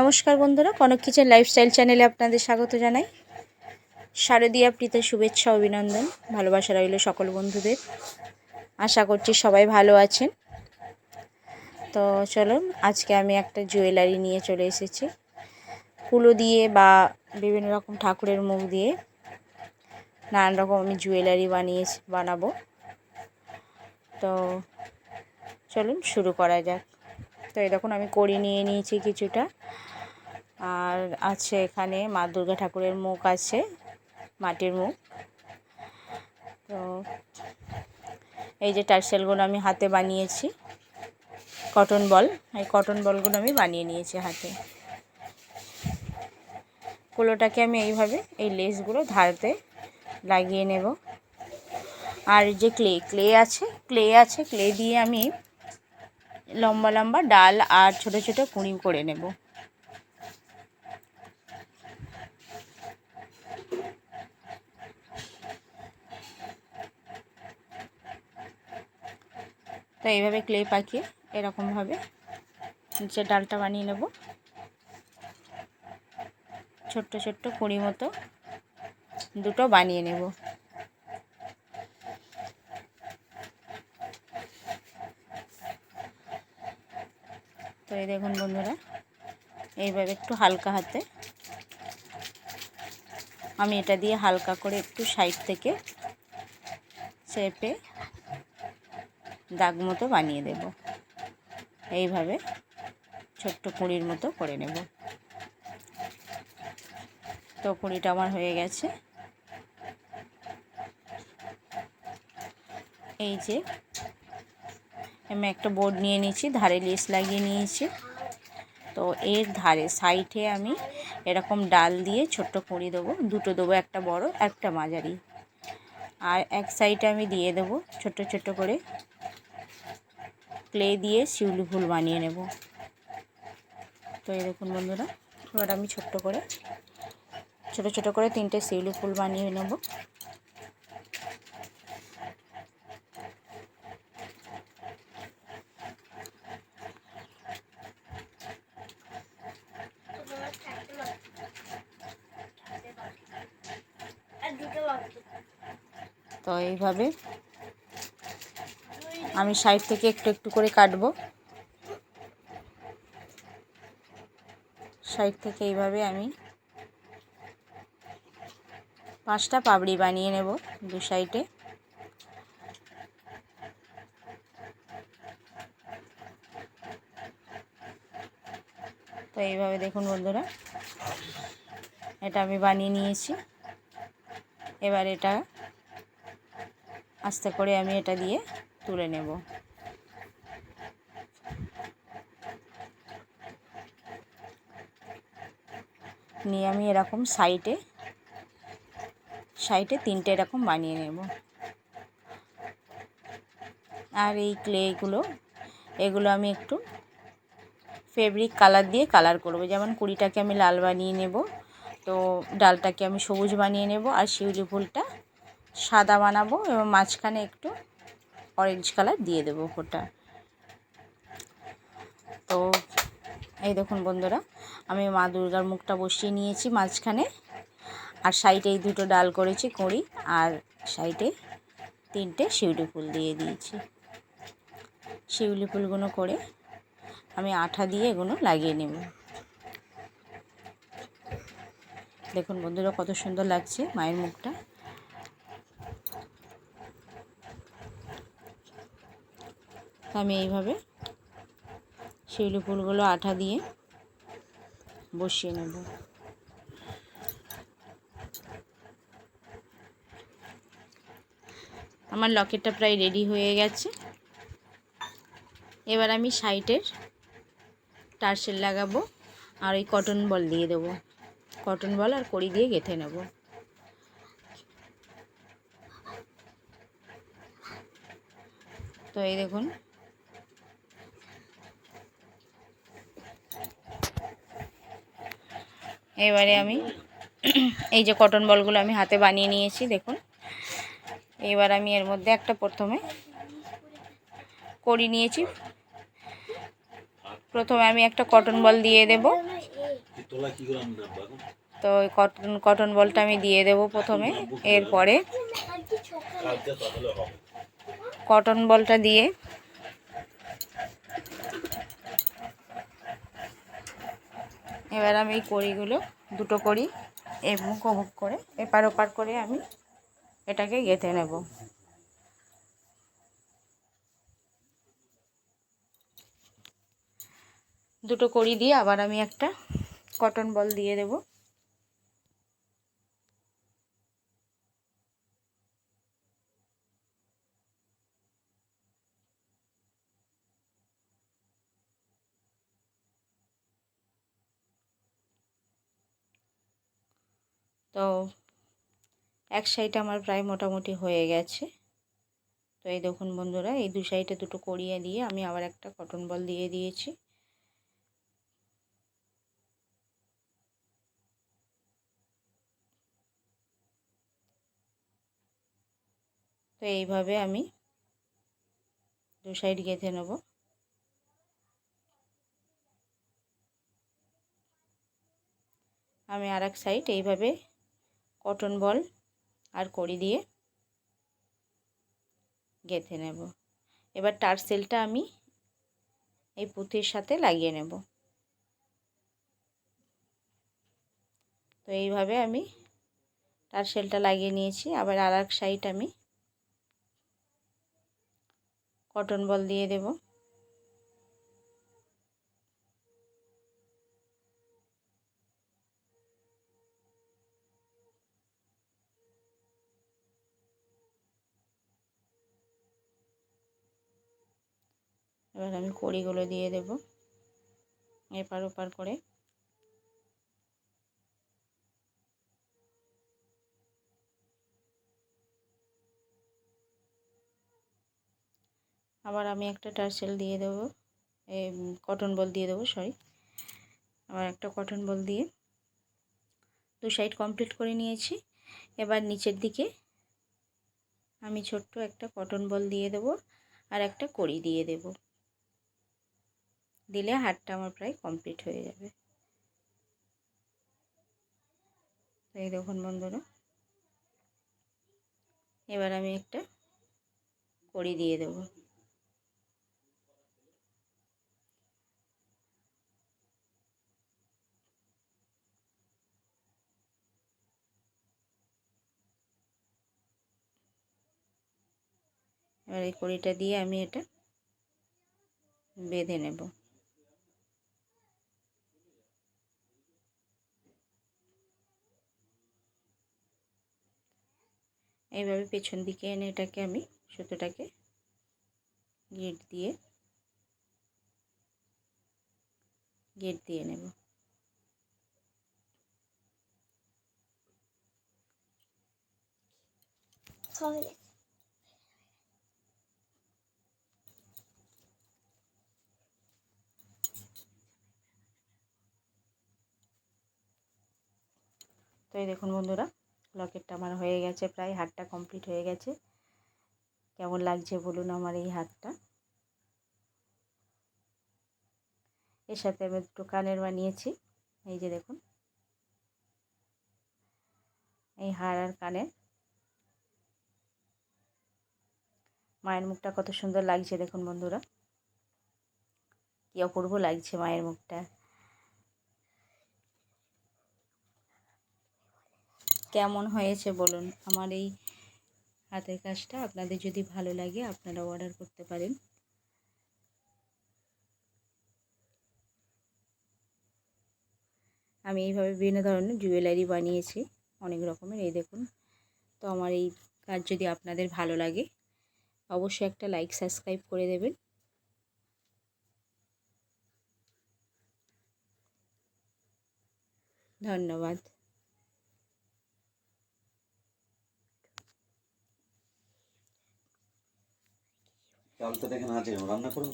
নমস্কার বন্ধুরা, Kanak kitchen lifestyle চ্যানেলে আপনাদের স্বাগত জানাই। শারদীয়া প্রীতের শুভেচ্ছা, অভিনন্দন, ভালোবাসা রইল সকল বন্ধুদের। আশা করছি সবাই ভালো আছেন। তো চলুন, আজকে আমি একটা জুয়েলারি নিয়ে চলে এসেছি। কুলো দিয়ে বা বিভিন্ন রকম ঠাকুরের মুখ দিয়ে নানান রকম আমি জুয়েলারি বানিয়েছি বানাবো। তো চলুন, শুরু করা যাক। তো এরকম আমি কড়ি নিয়ে নিয়েছি কিছুটা। আর আছে এখানে মা দুর্গা ঠাকুরের মুখ আছে, মাটির মুখ। তো এই যে টার্সেলগুলো আমি হাতে বানিয়েছি, কটন বল, এই কটন বলগুলো আমি বানিয়ে নিয়েছি হাতে। কুলোটাকে আমি এইভাবে এই লেসগুলো ধারতে লাগিয়ে নেব। আর যে ক্লে ক্লে আছে ক্লে আছে, ক্লে দিয়ে আমি লম্বা লম্বা ডাল আর ছোট ছোট কুঁড়ি করে নেব। তো এইভাবে ক্লে পাকিয়ে এরকমভাবে নিচে ডালটা বানিয়ে নেব। ছোট্ট ছোট্ট কুঁড়ি মতো দুটো বানিয়ে নেব। তো এই দেখুন বন্ধুরা, এইভাবে একটু হালকা হাতে আমি এটা দিয়ে হালকা করে একটু সাইড থেকে চেপে দাগ মতো বানিয়ে দেব। এইভাবে ছোট্ট কুঁড়ির মতো করে নেব। তো কুঁড়িটা আমার হয়ে গেছে। এই যে আমি একটা বোর্ড নিয়ে নিয়েছি, ধারে লেস লাগিয়ে নিয়েছি। তো এর ধারে সাইডে আমি এরকম ডাল দিয়ে ছোট্ট কুঁড়ি দেবো, দুটো দেবো, একটা বড়, একটা মাঝারি। আর এক সাইডে আমি দিয়ে দেব ছোট ছোট করে। ক্লে দিয়ে শিউলি ফুল বানিয়ে নেব। তো এই দেখুন বন্ধুরা, এবার আমি ছোট্ট করে, ছোট ছোট করে তিনটে শিউলি ফুল বানিয়ে নেব। তো এইভাবে আমি সাইড থেকে একটু একটু করে কাটবো। সাইড থেকে এইভাবে আমি পাঁচটা পাবড়ি বানিয়ে নেব দু সাইডে। তো এইভাবে দেখুন বন্ধুরা, এটা আমি বানিয়ে নিয়েছি। এবার এটা আস্তে করে আমি এটা দিয়ে তুলে নেব। নিয়ে আমি এরকম সাইডে সাইডে তিনটে এরকম বানিয়ে নেব। আর এই ক্লেগুলো এগুলো আমি একটু ফেব্রিক কালার দিয়ে কালার করব। যেমন কুড়িটাকে আমি লাল বানিয়ে নেব, তো ডালটাকে আমি সবুজ বানিয়ে নেব, আর শিউলি ফুলটা সাদা বানাবো এবং মাঝখানে একটু অরেঞ্জ কালার দিয়ে দেবো ফোটা তো এই দেখুন বন্ধুরা, আমি মা দুর্গার মুখটা বসিয়ে নিয়েছি মাঝখানে। আর সাইডে এই দুটো ডাল করেছি কুঁড়ি, আর সাইডে তিনটে শিউলি ফুল দিয়ে দিয়েছি। শিউলি ফুলগুলো করে আমি আঠা দিয়ে এগুলো লাগিয়ে নেব। দেখুন বন্ধুরা কত সুন্দর লাগছে মায়ের মুখটা। আমি এইভাবে শিউলি ফুলগুলো আঠা দিয়ে বসিয়ে নেব। আমার লকেটটা প্রায় রেডি হয়ে গেছে। এবার আমি সাইডের টার্সেল লাগাবো আর ওই কটন বল দিয়ে দেবো। কটন বল আর কড়ি দিয়ে গেঁথে নেব। তো এই দেখুন এবারে আমি এই যে কটন বলগুলো আমি হাতে বানিয়ে নিয়েছি, দেখুন। এবার আমি এর মধ্যে একটা প্রথমে করি নিয়েছি। প্রথমে আমি একটা কটন বল দিয়ে দেব। তো কটন কটন বলটা আমি দিয়ে দেবো প্রথমে। এরপরে কটন বলটা দিয়ে এবার আমি এই কড়িগুলো দুটো করি এই মুখ মুখ করে এপার ওপার করে আমি এটাকে গেঁথে নেব। দুটো কড়ি দিয়ে আবার আমি একটা কটন বল দিয়ে দেব। তো এক সাইড আমার প্রায় মোটামুটি হয়ে গেছে। তো এই দেখুন বন্ধুরা, এই দু সাইডে দুটো করিয়ে দিয়ে আমি আবার একটা কটন বল দিয়ে দিয়েছি। তো এইভাবে আমি দু সাইড গেঁথে নেব। আমি আর এক সাইড এইভাবে কটন বল আর কড়ি দিয়ে গেঁথে নেব। এবার টার্সেলটা আমি এই পুঁথির সাথে লাগিয়ে নেব। তো এইভাবে আমি টার্সেলটা লাগিয়ে নিয়েছি। আবার আর এক সাইড আমি কটন বল দিয়ে দেব। এবার আমি কড়িগুলো দিয়ে দেব এপার ওপার করে। আবার আমি একটা টার্সেল দিয়ে দেবো কটন বল দিয়ে দেবো, সরি। আবার একটা কটন বল দিয়ে দু সাইড কমপ্লিট করে নিয়েছি। এবার নিচের দিকে আমি ছোট্ট একটা কটন বল দিয়ে দেবো আর একটা কড়ি দিয়ে দেব। দিলে হারটা আমার প্রায় কমপ্লিট হয়ে যাবে। এই দেখুন বন্ধুরা। এবার আমি একটা কড়ি দিয়ে দেবো। এবার এই কড়িটা দিয়ে আমি এটা বেঁধে নেব। এইভাবে পেছন দিকে এনে এটাকে আমি সুতোটাকে গেট দিয়ে গেট দিয়ে নেব। তো এই দেখুন বন্ধুরা লকেটটা আমার হয়ে গেছে, প্রায় হাতটা কমপ্লিট হয়ে গেছে। কেমন লাগছে বলুন আমার এই হাতটা? এর সাথে আমি দুটো কানের বানিয়েছি, এই যে দেখুন। এই হার আর কানের। মায়ের মুখটা কত সুন্দর লাগছে দেখুন বন্ধুরা। কী অপূর্ব লাগছে মায়ের মুখটা। কেমন হয়েছে বলুন? আমার এই হাতের কাজটা আপনাদের যদি ভালো লাগে আপনারা অর্ডার করতে পারেন। আমি এইভাবে বিভিন্ন ধরনের জুয়েলারি বানিয়েছি, অনেক রকমের। এই দেখুন, তো আমার এই কাজ যদি আপনাদের ভালো লাগে, অবশ্যই একটা লাইক সাবস্ক্রাইব করে দেবেন। ধন্যবাদ। চালটা দেখেন আজ রান্না করব?